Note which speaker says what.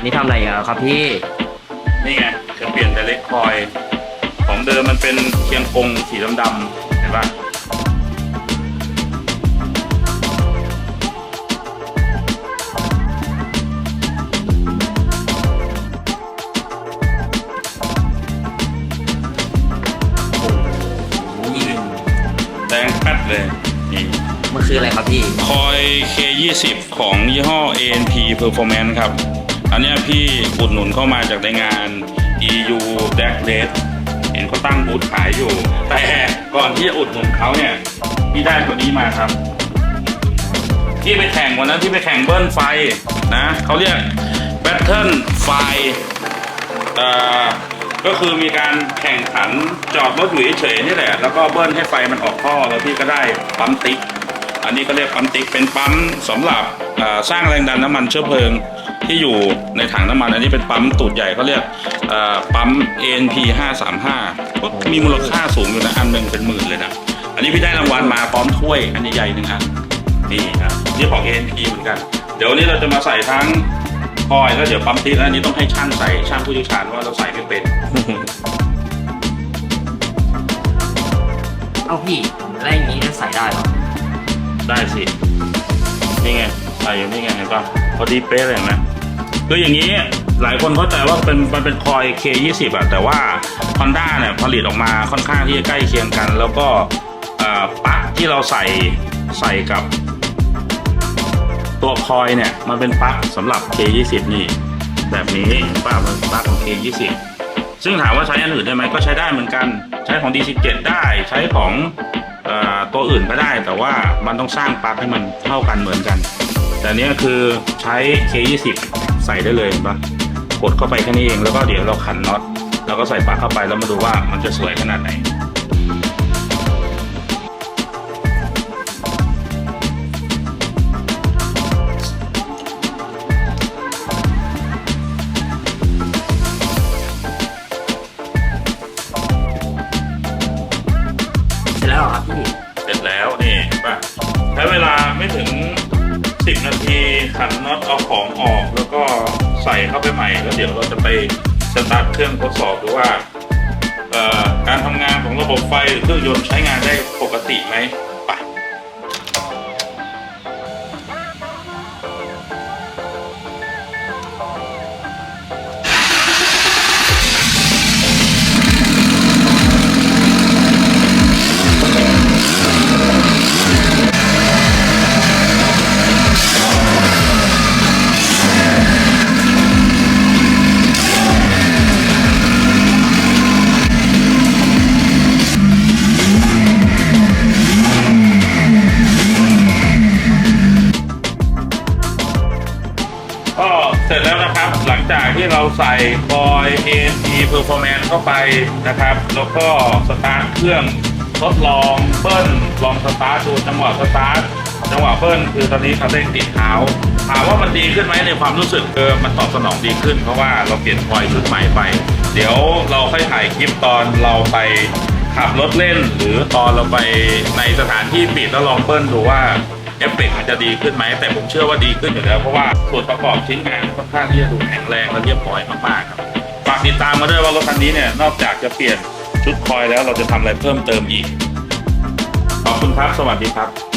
Speaker 1: อันนี้ทำอะไรกันครับพี่
Speaker 2: นี่ไงจะเปลี่ยนแต่เล็กคอย ของเดิมมันเป็นเคียงกงสีดำๆเห็นปะแดงแป๊ดเลยนี่
Speaker 1: มันคืออะไรครับพี่
Speaker 2: คอย K20 ของยี่ห้อ ANP Performance ครับ อันนี้พี่อุดหนุนเข้ามาจากในงาน EU d a c r a c e เห็นเขาตั้งบูธขายอยู่ แต่ก่อนที่จะอุดหนุนเขาเนี่ยพี่ได้ตัวนี้มาครับที่ไปแข่งวันนั้นที่ไปแข่งเบิ้ลไฟนะเขาเรียก Battle ไฟก็คือมีการแข่งขันจอดรถอยู่เฉยๆนี่แหละ แล้วก็เบิ้ลให้ไฟมันออกท่อแล้วพี่ก็ได้ปั๊มติ๊ก อันนี้ก็เรียกปั๊มติ๊กเป็นปั๊มสำหรับสร้างแรงดันน้ำมันเชื้อเพลิงที่อยู่ในถังน้ำมัน อันนี้เป็นปั๊มตูดใหญ่เขาเรียกปั๊ม ANP 535ก็มีมูลค่าสูงอยู่นะ อันหนึ่งเป็นหมื่นเลยนะ อันนี้พี่ได้รางวัลมาพร้อมถ้วยอันใหญ่ๆหนึ่งอันนี่ครับนี่ของ ANP เหมือนกัน เดี๋ยวนี้เราจะมาใส่ทั้งคอยแล้วเดี๋ยวปั๊มติ๊กอันนี้ต้องให้ช่างใส่ช่างผู้เชี่ยวชาญว่าเราใส่ไม่เป็น
Speaker 1: เอาพี่แล้วอย่างนี้จะใส่ได้หรอ
Speaker 2: ได้สิ นี่ไงใส่อยู่นี่ไงเห็นปะพอดีเป๊ะเลยเห็นไหมคืออย่างนี้หลายคนเข้าใจว่าเป็นมันเป็นคอย K20 อะแต่ว่า Honda เนี่ยผลิตออกมาค่อนข้างที่จะใกล้เคียงกัน แล้วก็ปลั๊กที่เราใส่ใส่กับ ตัวคอยเนี่ยมันเป็นปลั๊กสำหรับ K20 นี่ แบบนี้ป้ามันปลั๊กของ K20 ซึ่งถามว่าใช้อันอื่นได้ไหมก็ใช้ได้เหมือนกัน ใช้ของ D17 ได้ใช้ของ ตัวอื่นก็ได้ แต่ว่ามันต้องสร้างปลั๊กให้มันเท่ากันเหมือนกัน แต่เนี้ยคือใช้ K20 ใส่ได้เลยเห็นปะกดเข้าไปแค่นี้เองแล้วก็เดี๋ยวเราขันน็อตแล้วก็ใส่ปลั๊กเข้าไปแล้วมาดูว่ามันจะสวยขนาดไหน ปะใช้เวลาไม่ถึง 10 นาทีขันน็อตเอาของออก แล้วก็ใส่เข้าไปใหม่ แล้วเดี๋ยวเราจะไปสตาร์ทเครื่องทดสอบดูว่าการทำงานของระบบไฟหรือเครื่องยนต์ใช้งานได้ปกติไหม สร็จแล้วนะครับ หลังจากที่เราใส่คอย ANT Performance เข้าไปนะครับ แล้วก็สตาร์ทเครื่องทดลองเบิ้ลลองสตาร์ทดูจังหวะสตาร์ทจังหวะเบิ้ลคือตอนนี้คันเร่งติดเท้าถามว่ามันดีขึ้นไหมในความรู้สึกเออมันตอบสนองดีขึ้น เพราะว่าเราเปลี่ยนคอยชุดใหม่ไป เดี๋ยวเราค่อยถ่ายคลิปตอนเราไปขับรถเล่น หรือตอนเราไปในสถานที่ปิดแล้วลองเบิ้ลดูว่า เอฟเฟกต์มันจะดีขึ้นไหมแต่ผมเชื่อว่าดีขึ้นอยู่แล้ว เพราะว่าส่วนประกอบชิ้นงานค่อนข้างที่จะดูแข็งแรงและเรียบร้อยมากๆครับฝากติดตามมาด้วยว่ารถคันนี้เนี่ยนอกจากจะเปลี่ยนชุดคอยแล้วเราจะทำอะไรเพิ่มเติมอีกขอบคุณครับสวัสดีครับ